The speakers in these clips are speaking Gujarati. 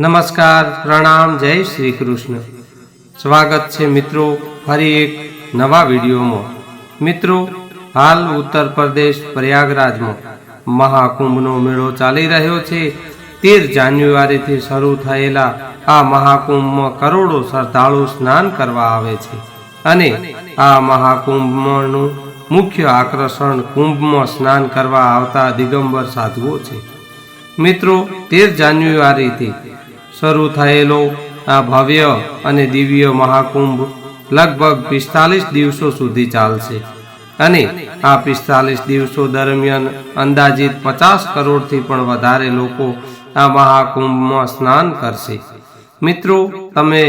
નમસ્કાર, પ્રણામ, જય શ્રી કૃષ્ણ. સ્વાગત છે મિત્રો ફરી એક નવા વિડીયોમાં. મિત્રો, હાલ ઉત્તર પ્રદેશ પ્રયાગરાજમાં મહાકુંભનો મેળો ચાલી રહ્યો છે. તેર જાન્યુઆરીથી શરૂ થયેલા આ મહાકુંભમાં કરોડો શ્રદ્ધાળુ સ્નાન કરવા આવે છે અને આ મહાકુંભનું મુખ્ય આકર્ષણ કુંભમાં સ્નાન કરવા આવતા દિગંબર સાધુઓ છે. મિત્રો, તેર જાન્યુઆરીથી શરૂ થયેલો આ ભવ્ય અને દિવ્ય મહાકુંભ લગભગ પિસ્તાલીસ દિવસો સુધી ચાલશે. અને આ પિસ્તાલીસ દિવસો દરમિયાન અંદાજિત પચાસ કરોડથી પણ વધારે લોકો આ મહાકુંભમાં સ્નાન કરશે. મિત્રો, તમે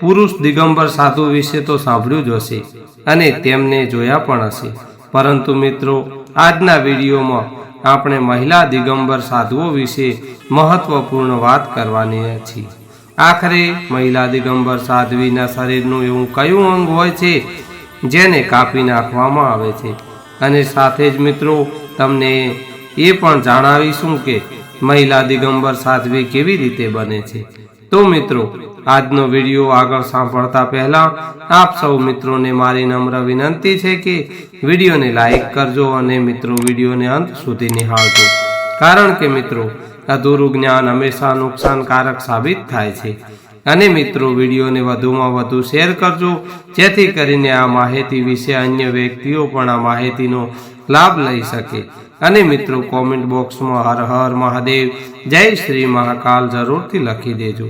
પુરુષ દિગંબર સાધુ વિશે તો સાંભળ્યું જ હશે અને તેમને જોયા પણ હશે. પરંતુ મિત્રો, આજના વિડીયોમાં આપણે મહિલા દિગંબર સાધુઓ વિશે મહત્વપૂર્ણ વાત કરવાની છીએ આખરે મહિલા દિગંબર સાધ્વીના શરીરનું એવું કયું અંગ હોય છે, જેને કાપી નાખવામાં આવે છે? અને સાથે જ મિત્રો, તમને એ પણ જણાવીશું કે મહિલા દિગંબર સાધ્વી કેવી રીતે બને છે. તો મિત્રો આજનો વીડિયો આગળ સાંભળતા પહેલા આપ સૌ મિત્રોને મારી નમ્ર વિનંતી છે કે વિડીયોને લાઈક કરજો અને મિત્રો વિડીયોને અંત સુધી નિહાળજો. કારણ કે મિત્રો, અધૂરું જ્ઞાન હંમેશા નુકસાનકારક સાબિત થાય છે. અને મિત્રો, વિડીયોને વધુમાં વધુ શેર કરજો, જેથી કરીને આ માહિતી વિશે અન્ય વ્યક્તિઓ પણ આ માહિતીનો લાભ લઈ શકે. અને મિત્રો કોમેન્ટ બોક્સમાં હર હર મહાદેવ, જય શ્રી મહાકાલ જરૂરથી લખી દેજો.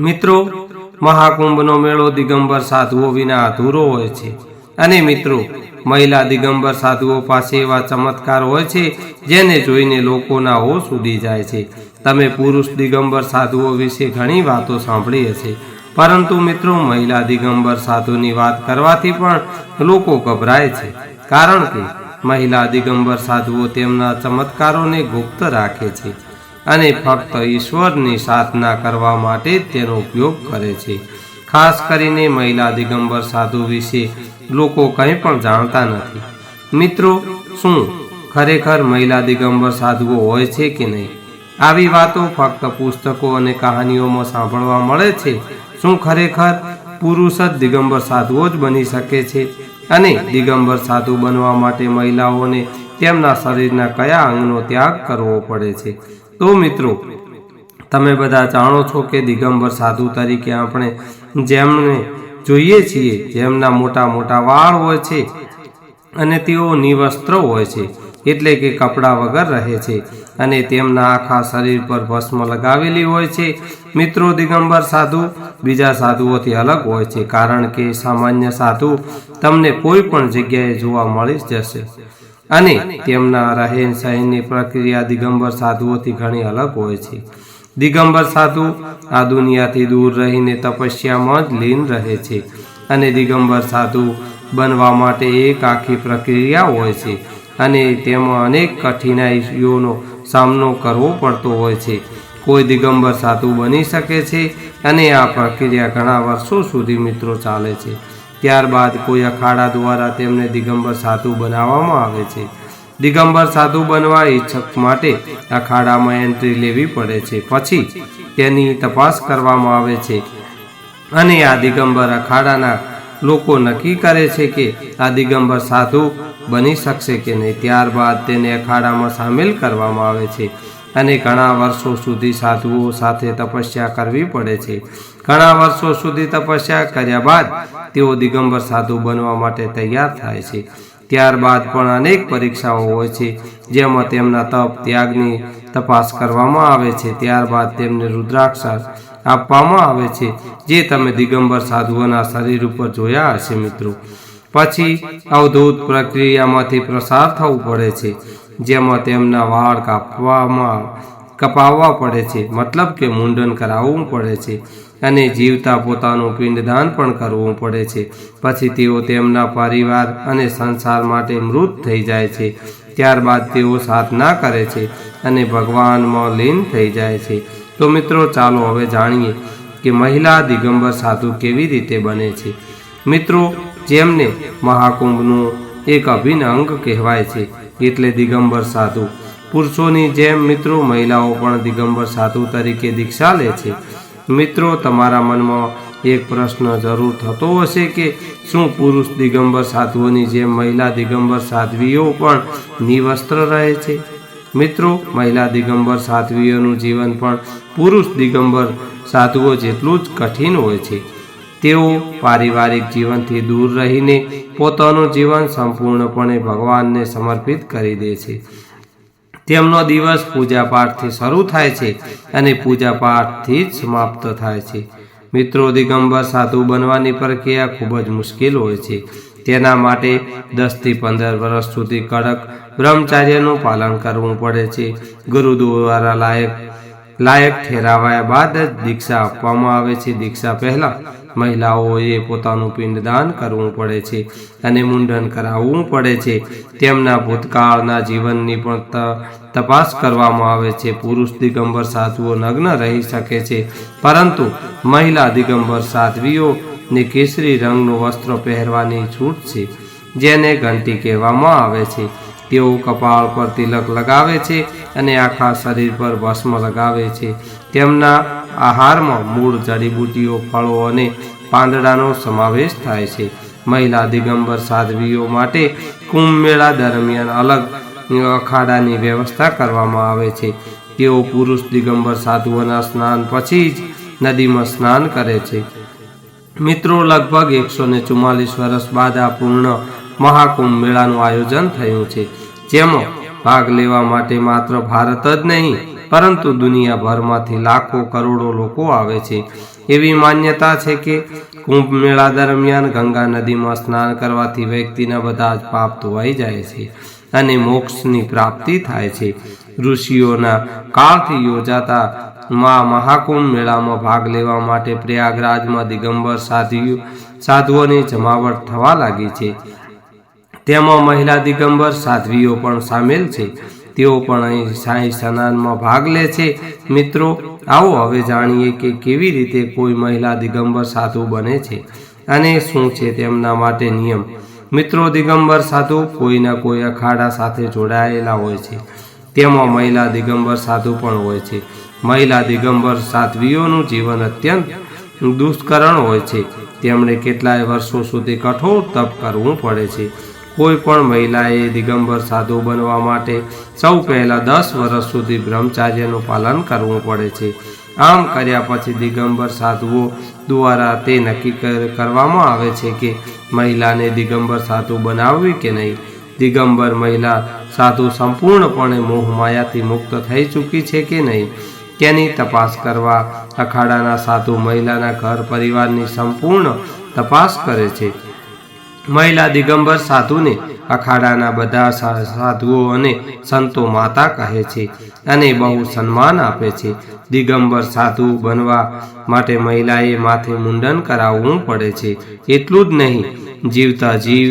મિત્રો, મહાકુંભનો મેળો દિગંબર સાધુઓ વિના અધૂરો હોય છે. અને મિત્રો, મહિલા દિગંબર સાધુઓ પાસે એવા ચમત્કાર હોય છે, જેને જોઈને લોકોના હોશ ઉડી જાય છે. તમે પુરુષ દિગંબર સાધુઓ વિશે ઘણી વાતો સાંભળી હશે. પરંતુ મિત્રો, મહિલા દિગંબર સાધુની વાત કરવાથી પણ લોકો ગભરાય છે. કારણ કે મહિલા દિગંબર સાધુઓ તેમના ચમત્કારોને ગુપ્ત રાખે છે. અને ફક્ત ઈશ્વરની સાધના કરવા માટે તેનો ઉપયોગ કરે છે. ખાસ કરીને મહિલા દિગંબર સાધુ વિશે લોકો કંઈ પણ જાણતા નથી. મિત્રો, શું ખરેખર મહિલા દિગંબર સાધુઓ હોય છે કે નહીં? આવી વાતો ફક્ત પુસ્તકો અને કહાનીઓમાં સાંભળવા મળે છે. શું ખરેખર પુરુષ જ દિગંબર સાધુઓ જ બની શકે છે? અને દિગંબર સાધુ બનવા માટે મહિલાઓને તેમના શરીરના કયા અંગનો ત્યાગ કરવો પડે છે? તો મિત્રો, તમે બધા જાણો છો કે દિગંબર સાધુ તરીકે આપણે જેમને જોઈએ છીએ, જેમના મોટા મોટા વાળ હોય છે અને તેઓ નિવસ્ત્ર હોય છે, એટલે કે કપડાં વગર રહે છે અને તેમના આખા શરીર પર ભસ્મ લગાવેલી હોય છે. મિત્રો, દિગંબર સાધુ બીજા સાધુઓથી અલગ હોય છે, કારણ કે સામાન્ય સાધુ તમને કોઈ પણ જગ્યાએ જોવા મળી જશે. અને તેમના રહેન સહેનની પ્રક્રિયા દિગંબર સાધુઓથી ઘણી અલગ હોય છે. દિગંબર સાધુ આ દુનિયાથી દૂર રહીને તપસ્યામાં જ લીન રહે છે અને દિગંબર સાધુ બનવા માટે એક આખી પ્રક્રિયા હોય છે અને તેમાં અનેક કઠિનાઈઓનો સામનો કરવો પડતો હોય છે. કોઈ દિગંબર સાધુ બની શકે છે અને આ પ્રક્રિયા ઘણા વર્ષો સુધી મિત્રો ચાલે છે. ત્યારબાદ કોઈ અખાડા દ્વારા તેમને દિગંબર સાધુ બનાવવામાં આવે છે. દિગંબર સાધુ બનવા ઈચ્છક માટે અખાડામાં એન્ટ્રી લેવી પડે છે. પછી તેની તપાસ કરવામાં આવે છે અને આ દિગંબર અખાડાના લોકો નક્કી કરે છે કે આ દિગંબર સાધુ બની શકશે કે નહીં. ત્યારબાદ તેને અખાડામાં સામેલ કરવામાં આવે છે અને ઘણા વર્ષો સુધી સાધુઓ સાથે તપસ્યા કરવી પડે છે. ઘણા વર્ષો સુધી તપસ્યા કર્યા બાદ તેઓ દિગંબર સાધુ બનવા માટે તૈયાર થાય છે. ત્યારબાદ પણ અનેક પરીક્ષાઓ હોય છે, જેમાં તેમના તપ, ત્યાગની તપાસ કરવામાં આવે છે. ત્યારબાદ તેમને રુદ્રાક્ષર આપવામાં આવે છે, જે તમે દિગંબર સાધુઓના શરીર ઉપર જોયા હશે મિત્રો. પછી અવધૂત પ્રક્રિયામાંથી પ્રસાર થવું પડે છે, જેમાં તેમના વાળ કાપવામાં, કપાવવા પડે છે. મતલબ કે મુંડન કરાવવું પડે છે. અને જીવતા પોતાનું પિંડદાન પણ કરવું પડે છે. પછી તેઓ તેમના પરિવાર અને સંસાર માટે મૃત થઈ જાય છે. ત્યારબાદ તેઓ સાધના કરે છે અને ભગવાનમાં લીન થઈ જાય છે. તો મિત્રો, ચાલો હવે જાણીએ કે મહિલા દિગંબર સાધુ કેવી રીતે બને છે. મિત્રો, જેમને મહાકુંભનું એક અભિન્ન અંગ કહેવાય છે, એટલે દિગંબર સાધુ. પુરુષોની જેમ મિત્રો, મહિલાઓ પણ દિગંબર સાધુ તરીકે દીક્ષા લે છે. મિત્રો, તમારા મનમાં એક પ્રશ્ન જરૂર થતો હશે કે શું પુરુષ દિગંબર સાધુઓની જેમ મહિલા દિગંબર સાધ્વીઓ પણ નિવસ્ત્ર રહે છે? મિત્રો, મહિલા દિગંબર સાધ્વીઓનું જીવન પણ પુરુષ દિગંબર સાધુઓ જેટલું જ કઠિન હોય છે. તેઓ પારિવારિક જીવનથી દૂર રહીને પોતાનું જીવન સંપૂર્ણપણે ભગવાનને સમર્પિત કરી દે છે. તેમનો દિવસ પૂજા પાઠથી શરૂ થાય છે અને પૂજા પાઠથી જ સમાપ્ત થાય છે. મિત્રો, દિગંબર સાધુ બનવાની પ્રક્રિયા ખૂબ જ મુશ્કેલ હોય છે. તેના માટે દસથી પંદર વર્ષ સુધી કડક બ્રહ્મચાર્યનું પાલન કરવું પડે છે. ગુરુ દ્વારા લાયક લાયક ઠેરાવાયા બાદ જ દીક્ષા આપવામાં આવે છે. દીક્ષા પહેલાં મહિલાઓએ પોતાનું પિંડદાન કરવું પડે છે અને મુંડન કરાવવું પડે છે. તેમના ભૂતકાળના જીવનની પણ તપાસ કરવામાં આવે છે. પુરુષ દિગંબર સાધુઓ નગ્ન રહી શકે છે. પરંતુ મહિલા દિગંબર સાધ્વીઓને કેસરી રંગનું વસ્ત્ર પહેરવાની છૂટ છે, જેને ઘંટી કહેવામાં આવે છે. તેઓ કપાળ પર તિલક લગાવે છે અને આખા શરીર પર ભસ્મ લગાવે છે. તેમના આહારમાં મૂળ જડીબુટીઓ ફળો અને પાંદડાનો સમાવેશ થાય છે. મહિલા દિગંબર સાધ્વીઓ માટે કુંભ મેળા દરમિયાન અલગ અખાડાની વ્યવસ્થા કરવામાં આવે છે. તેઓ પુરુષ દિગંબર સાધુઓના સ્નાન પછી જ નદીમાં સ્નાન કરે છે. મિત્રો, લગભગ એકસો ને ચુમ્માલીસ વર્ષ બાદ આ પૂર્ણ મહાકુંભ મેળાનું આયોજન થયું છે. જેમાં ભાગ લેવા માટે માત્ર ભારત જ નહીં, પરંતુ દુનિયાભરમાંથી લાખો કરોડો લોકો આવે છે. એવી માન્યતા છે કે કુંભ મેળા દરમિયાન ગંગા નદીમાં સ્નાન કરવાથી વ્યક્તિના બધા જ પાપ ધોવાઈ જાય છે અને મોક્ષની પ્રાપ્તિ થાય છે. ઋષિઓના કાળથી યોજાતા મા મહાકુંભ મેળામાં ભાગ લેવા માટે પ્રયાગરાજમાં દિગંબર સાધુઓ સાધુઓની જમાવટ થવા લાગી છે. તેમાં મહિલા દિગંબર સાધ્વીઓ પણ સામેલ છે. તેઓ પણ અહીં શાહી સ્નાનમાં ભાગ લે છે. મિત્રો, આવો હવે જાણીએ કે કેવી રીતે કોઈ મહિલા દિગંબર સાધુ બને છે અને શું છે તેમના માટે નિયમ. મિત્રો, દિગંબર સાધુ કોઈના કોઈ અખાડા સાથે જોડાયેલા હોય છે. તેમાં મહિલા દિગંબર સાધુ પણ હોય છે. મહિલા દિગંબર સાધ્વીઓનું જીવન અત્યંત દુષ્કરણ હોય છે. તેમણે કેટલાય વર્ષો સુધી કઠોર તપ કરવું પડે છે. કોઈ પણ મહિલાએ દિગંબર સાધુ બનવા માટે સૌ પહેલાં દસ વર્ષ સુધી બ્રહ્મચાર્યનું પાલન કરવું પડે છે. આમ કર્યા પછી દિગંબર સાધુઓ દ્વારા તે નક્કી કરવામાં આવે છે કે મહિલાને દિગંબર સાધુ બનાવવી કે નહીં. દિગંબર મહિલા સાધુ સંપૂર્ણપણે મોહ માયાથી મુક્ત થઈ ચૂકી છે કે નહીં? તેની તપાસ કરવા અખાડાના સાધુ મહિલાના ઘર પરિવારની સંપૂર્ણ તપાસ કરે છે? મહિલા દિગંબર સાધુને અખાડાના બધા સાધુઓ અને સંતો માતા કહે છે અને બહુ સન્માન આપે છે. દિગંબર સાધુ બનવા માટે મહિલાએ માથે મુંડન કરાવવું પડે છે. એટલું જ નહીં, જીવતા જીવ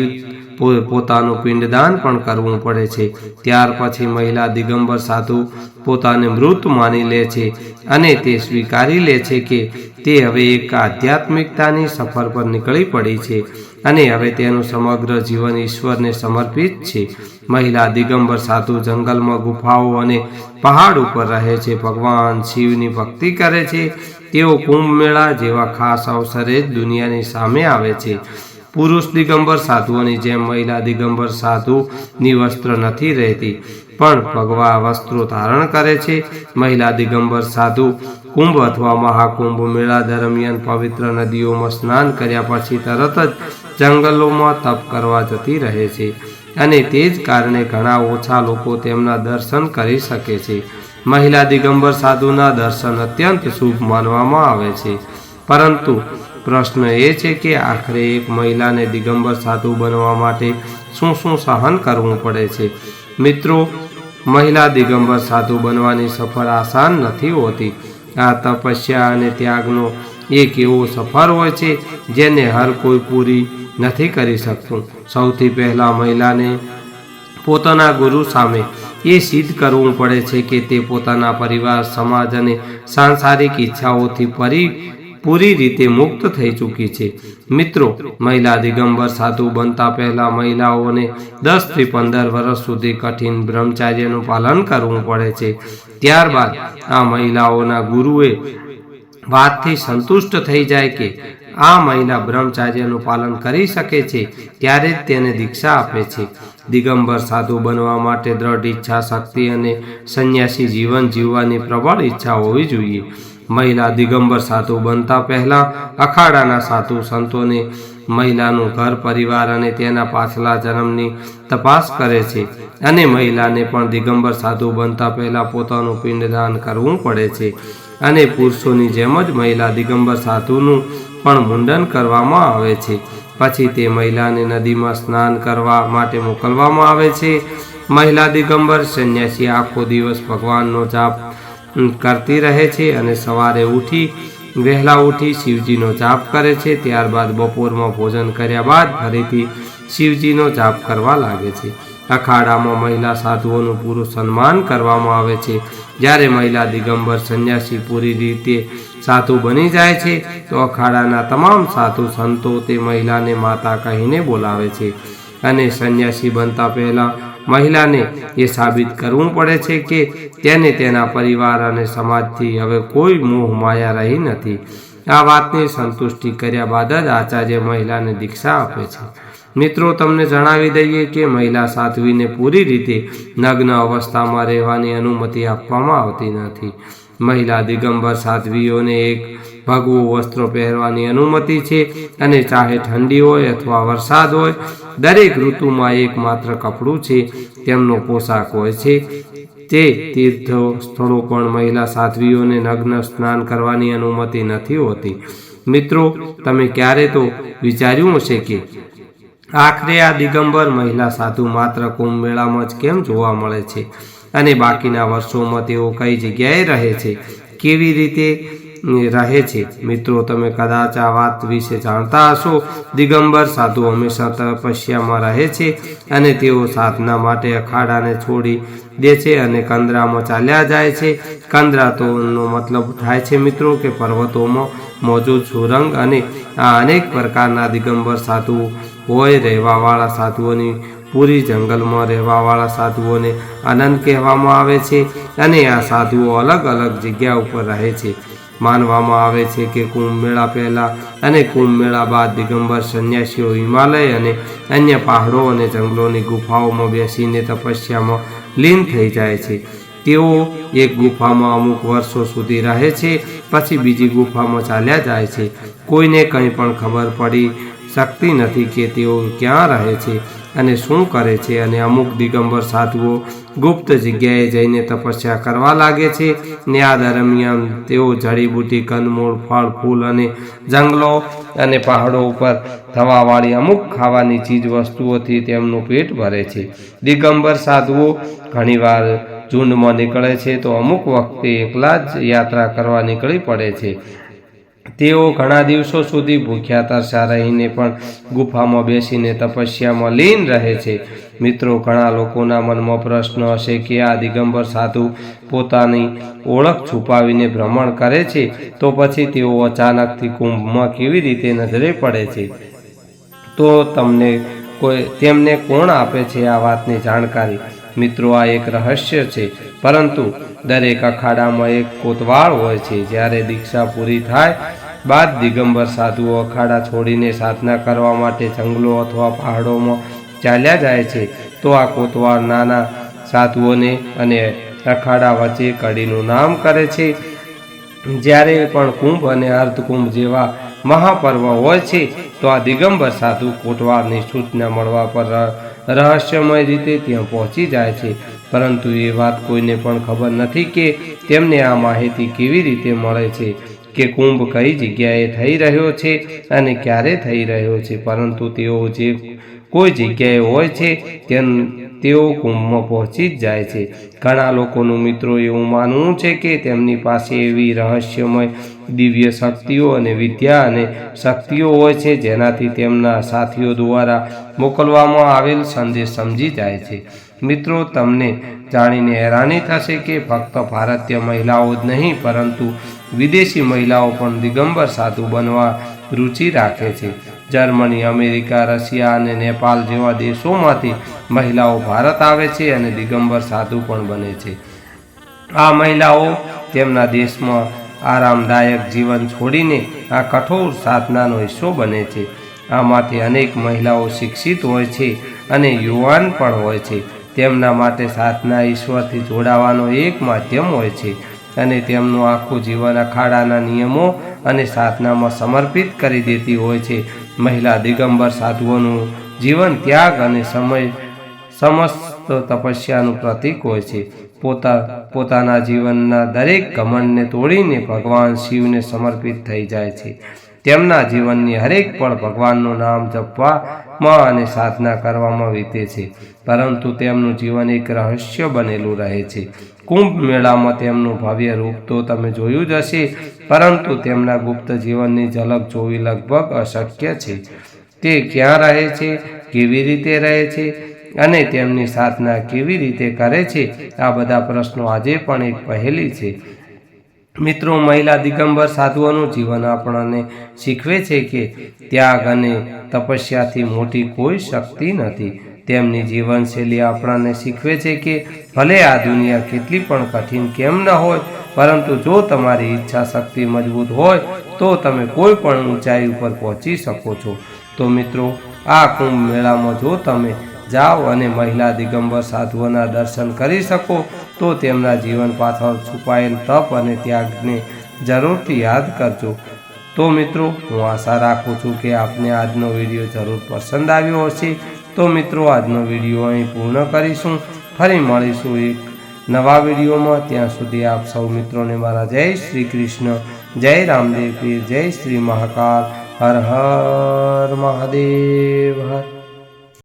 પોતાનું પિંડદાન પણ કરવું પડે છે. ત્યાર પછી મહિલા દિગંબર સાધુ પોતાને મૃત માની લે છે અને તે સ્વીકારી લે છે કે તે હવે એક આધ્યાત્મિકતાની સફર પર નીકળી પડી છે. અને હવે તેનું સમગ્ર જીવન ઈશ્વરને સમર્પિત છે. મહિલા દિગંબર સાધુ જંગલમાં ગુફાઓ અને પહાડ ઉપર રહે છે. ભગવાન શિવની ભક્તિ કરે છે. તેઓ કુંભ મેળા જેવા ખાસ અવસરે જ દુનિયાની સામે આવે છે. પુરુષ દિગંબર સાધુઓની જેમ મહિલા દિગંબર સાધુની વસ્ત્ર નથી રહેતી, પણ ભગવા વસ્ત્રો ધારણ કરે છે. મહિલા દિગંબર સાધુ કુંભ અથવા મહાકુંભ મેળા દરમિયાન પવિત્ર નદીઓમાં સ્નાન કર્યા પછી તરત જ જંગલોમાં તપ કરવા જતી રહે છે અને તે જ કારણે ઘણા ઓછા લોકો તેમના દર્શન કરી શકે છે. મહિલા દિગંબર સાધુના દર્શન અત્યંત શુભ માનવામાં આવે છે. પરંતુ પ્રશ્ન એ છે કે આખરે એક મહિલાને દિગંબર સાધુ બનવા માટે શું શું સહન કરવું પડે છે? મિત્રો, મહિલા દિગંબર સાધુ બનવાની સફર આસાન નથી હોતી. આ તપસ્યા અને ત્યાગનો એક એવો સફર હોય છે જેને હર કોઈ પૂરી નથી કરી શકતું. સૌથી પહેલાં મહિલાને પોતાના ગુરુ સામે એ સિદ્ધ કરવું પડે છે કે તે પોતાના પરિવાર, સમાજ અને સાંસારિક ઈચ્છાઓથી પરી, પૂરી રીતે મુક્ત થઈ ચૂકી છે. મિત્રો, મહિલા દિગંબર સાધુ બનતા પહેલા મહિલાઓને દસથી પંદર વર્ષ સુધી કઠિન બ્રહ્મચાર્યનું પાલન કરવું પડે છે. ત્યારબાદ આ મહિલાઓના ગુરુએ વાતથી સંતુષ્ટ થઈ જાય કે આ મહિલા બ્રહ્મચાર્યનું પાલન કરી શકે છે, ત્યારે જ તેને દીક્ષા આપે છે. દિગંબર સાધુ બનવા માટે દ્રઢ ઈચ્છા, શક્તિ અને સંન્યાસી જીવન જીવવાની પ્રબળ ઈચ્છા હોવી જોઈએ. મહિલા દિગંબર સાધુ બનતા પહેલા અખાડાના સાધુ સંતોને મહિલાનું ઘર, પરિવાર અને તેના પાછલા જન્મની તપાસ કરે છે અને મહિલાને પણ દિગંબર સાધુ બનતા પહેલા પોતાનું પિંડદાન કરવું પડે છે. અને પુરુષોની જેમ જ મહિલા દિગંબર સાધુનું પણ મુંડન કરવામાં આવે છે. પછી તે મહિલાને નદીમાં સ્નાન કરવા માટે મોકલવામાં આવે છે. મહિલા દિગંબર સંન્યાસી આખો દિવસ ભગવાનનો જાપ કરતી રહે છે અને સવારે ઉઠી, વહેલા ઉઠી શિવજીનો જાપ કરે છે. ત્યારબાદ બપોરમાં ભોજન કર્યા બાદ ફરીથી શિવજીનો જાપ કરવા લાગે છે. અખાડામાં મહિલા સાધુઓનું પૂરું સન્માન કરવામાં આવે છે. જ્યારે મહિલા દિગંબર સંન્યાસી પૂરી રીતે સાધુ બની જાય છે, તો અખાડાના તમામ સાધુ સંતો તે મહિલાને માતા કહીને બોલાવે છે અને સંન્યાસી બનતા પહેલા મહિલાને એ સાબિત કરવું પડે છે કે તેને તેના પરિવાર અને સમાજથી હવે કોઈ મોહ માયા રહી નથી. આ વાતની સંતુષ્ટિ કર્યા બાદ જ આચાર્ય મહિલાને દીક્ષા આપે છે. મિત્રો, તમને જણાવી દઈએ કે મહિલા સાધ્વીને પૂરી રીતે નગ્ન અવસ્થામાં રહેવાની અનુમતિ આપવામાં આવતી નથી. મહિલા દિગંબર સાધ્વીઓને એક ભગવું વસ્ત્રો પહેરવાની અનુમતિ છે અને ચાહે ઠંડી હોય અથવા વરસાદ હોય, દરેક ઋતુમાં એકમાત્ર કપડું છે, તેમનો પોશાક હોય છે. તે તીર્થ સ્થળો પણ મહિલા સાધ્વીઓને નગ્ન સ્નાન કરવાની અનુમતિ નથી હોતી. મિત્રો, તમે ક્યારે તો વિચાર્યું હશે કે આખરે આ દિગંબર મહિલા સાધુ માત્ર કુંભ મેળામાં જ કેમ જોવા મળે છે? અને બાકીના વર્ષોમાં તેઓ કઈ જગ્યાએ રહે છે? કેવી રીતે રહે છે? મિત્રો, તમે કદાચ આ વાત વિશે જાણતા હશો. દિગંબર સાધુ હંમેશા તપસ્યામાં રહે છે અને તેઓ સાધના માટે અખાડાને છોડી દે છે અને કંદરામાં ચાલ્યા જાય છે. કંદરા તોનો મતલબ થાય છે મિત્રો કે પર્વતોમાં મોજૂદ સુરંગ અને આ અનેક પ્રકારના દિગંબર સાધુ હોય રહેવાવાળા સાધુઓની. પૂરી જંગલમાં રહેવાવાળા સાધુઓને આનંદ કહેવામાં આવે છે અને આ સાધુઓ અલગ અલગ જગ્યા ઉપર રહે છે. માનવામાં આવે છે કે કુંભ મેળા પહેલાં અને કુંભ મેળા બાદ દિગંબર સંન્યાસીઓ હિમાલય અને અન્ય પહાડો અને જંગલોની ગુફાઓમાં બેસીને તપસ્યામાં લીન થઈ જાય છે. તેઓ એક ગુફામાં અમુક વર્ષો સુધી રહે છે, પછી બીજી ગુફામાં ચાલ્યા જાય છે. કોઈને કંઈ પણ ખબર પડી શકતી નથી કે તેઓ ક્યાં રહે છે અને શું કરે છે અને અમુક દિગંબર સાધુઓ ગુપ્ત જગ્યાએ જઈને તપસ્યા કરવા લાગે છે. ને આ દરમિયાન તેઓ જડીબૂટી કંદમૂળ ફળ, ફૂલ અને જંગલો અને પહાડો ઉપર થવાવાળી અમુક ખાવાની ચીજ વસ્તુઓથી તેમનું પેટ ભરે છે. દિગંબર સાધુઓ ઘણીવાર ઝુંડમાં નીકળે છે તો અમુક વખતે એકલા જ યાત્રા કરવા નીકળી પડે છે. તેઓ ઘણા દિવસો સુધી ભૂખ્યા તરસા રહીને પણ ગુફામાં બેસીને તપસ્યામાં લીન રહે છે. મિત્રો, ઘણા લોકોના મનમાં પ્રશ્ન હશે કે આ દિગંબર સાધુ પોતાની ઓળખ છુપાવીને ભ્રમણ કરે છે? તો પછી તેઓ અચાનકથી કુંભમાં કેવી રીતે નજરે પડે છે? તો તમને કોઈ, તેમને કોણ આપે છે આ વાતની જાણકારી? મિત્રો, આ એક રહસ્ય છે. પરંતુ દરેક અખાડામાં એક કોતવાળ હોય છે. જ્યારે દીક્ષા પૂરી થાય, બાદ દિગંબર સાધુઓ અખાડા છોડીને સાધના કરવા માટે જંગલો અથવા પહાડોમાં ચાલ્યા જાય છે, તો આ કોતવાળ નાના સાધુઓને અને અખાડા વચ્ચે કડીનું નામ કરે છે. જ્યારે પણ કુંભ અને અર્ધકુંભ જેવા મહાપર્વ હોય છે, તો આ દિગંબર સાધુ કોટવાળની સૂચના મળવા પર રહસ્યમય રીતે ત્યાં પહોંચી જાય છે. પરંતુ એ વાત કોઈને પણ ખબર નથી કે તેમને આ માહિતી કેવી રીતે મળે છે કે કુંભ કઈ જગ્યાએ થઈ રહ્યો છે અને ક્યારે થઈ રહ્યો છે. પરંતુ તેઓ જે કોઈ જગ્યાએ હોય છે તેમ તેઓ કુંભમાં પહોંચી જ જાય છે. ઘણા લોકોનું મિત્રો એવું માનવું છે કે તેમની પાસે એવી રહસ્યમય દિવ્ય શક્તિઓ અને વિદ્યા અને શક્તિઓ હોય છે જેનાથી તેમના સાથીઓ દ્વારા મોકલવામાં આવેલ સંદેશ સમજી જાય છે. મિત્રો, તમને જાણીને હેરાની થશે કે ફક્ત ભારતીય મહિલાઓ જ નહીં, પરંતુ વિદેશી મહિલાઓ પણ દિગંબર સાધુ બનવા રુચિ રાખે છે. જર્મની, અમેરિકા, રશિયા અને નેપાલ જેવા દેશોમાંથી મહિલાઓ ભારત આવે છે અને દિગંબર સાધુ પણ બને છે. આ મહિલાઓ તેમના દેશમાં આરામદાયક જીવન છોડીને આ કઠોર સાધનાનો હિસ્સો બને છે. આમાંથી અનેક મહિલાઓ શિક્ષિત હોય છે અને યુવાન પણ હોય છે. તેમના માટે સાધના ઈશ્વરથી જોડાવાનો એક માધ્યમ હોય છે અને તેમનું આખું જીવન અખાડાના નિયમો અને સાધનામાં સમર્પિત કરી દેતી હોય છે. મહિલા દિગંબર સાધુઓનું જીવન ત્યાગ અને સમય, સમસ્ત તપસ્યાનું પ્રતીક હોય છે. પોતા, પોતાના જીવનના દરેક ઘમંડને તોડીને ભગવાન શિવને સમર્પિત થઈ જાય છે. તેમના જીવનની હરેક પળ ભગવાનનું નામ જપવામાં અને સાધના કરવામાં વીતે છે. પરંતુ તેમનું જીવન એક રહસ્ય બનેલું રહે છે. કુંભ મેળામાં તેમનું ભવ્ય રૂપ તો તમે જોયું જ હશે, પરંતુ તેમના ગુપ્ત જીવનની ઝલક જોવી લગભગ અશક્ય છે. તે ક્યાં રહે છે, કેવી રીતે રહે છે અને તેમની સાધના કેવી રીતે કરે છે, આ બધા પ્રશ્નો આજે પણ એક પહેલી છે. મિત્રો, મહિલા દિગંબર સાધુઓનું જીવન આપણને શીખવે છે કે ત્યાગ અને તપસ્યાથી મોટી કોઈ શક્તિ નથી. તેમની જીવનશૈલી આપણને શીખવે છે કે ભલે આ દુનિયા કેટલી પણ કઠિન કેમ ન હોય, પરંતુ જો તમારી ઈચ્છા શક્તિ મજબૂત હોય, તો તમે કોઈ પણ ઊંચાઈ ઉપર પહોંચી શકો છો. તો મિત્રો, આ કુંભ મેળામાં જો તમે જાઓ અને મહિલા દિગંબર સાધુઓના દર્શન કરી શકો તો તેમના જીવન પાછળ છુપાયેલ તપ અને ત્યાગને જરૂરથી યાદ કરજો. તો મિત્રો, હું આશા રાખું છું કે આપને આજનો વીડિયો જરૂર પસંદ આવ્યો હશે. તો મિત્રો, આજનો વીડિયો અહીં પૂર્ણ કરીશું. ફરી મળીશું એક નવા વિડીયોમાં. ત્યાં સુધી આપ સૌ મિત્રોને મારા જય શ્રી કૃષ્ણ, જય રામદેવ જય શ્રી મહાકાલ. હર હર મહાદેવ, હર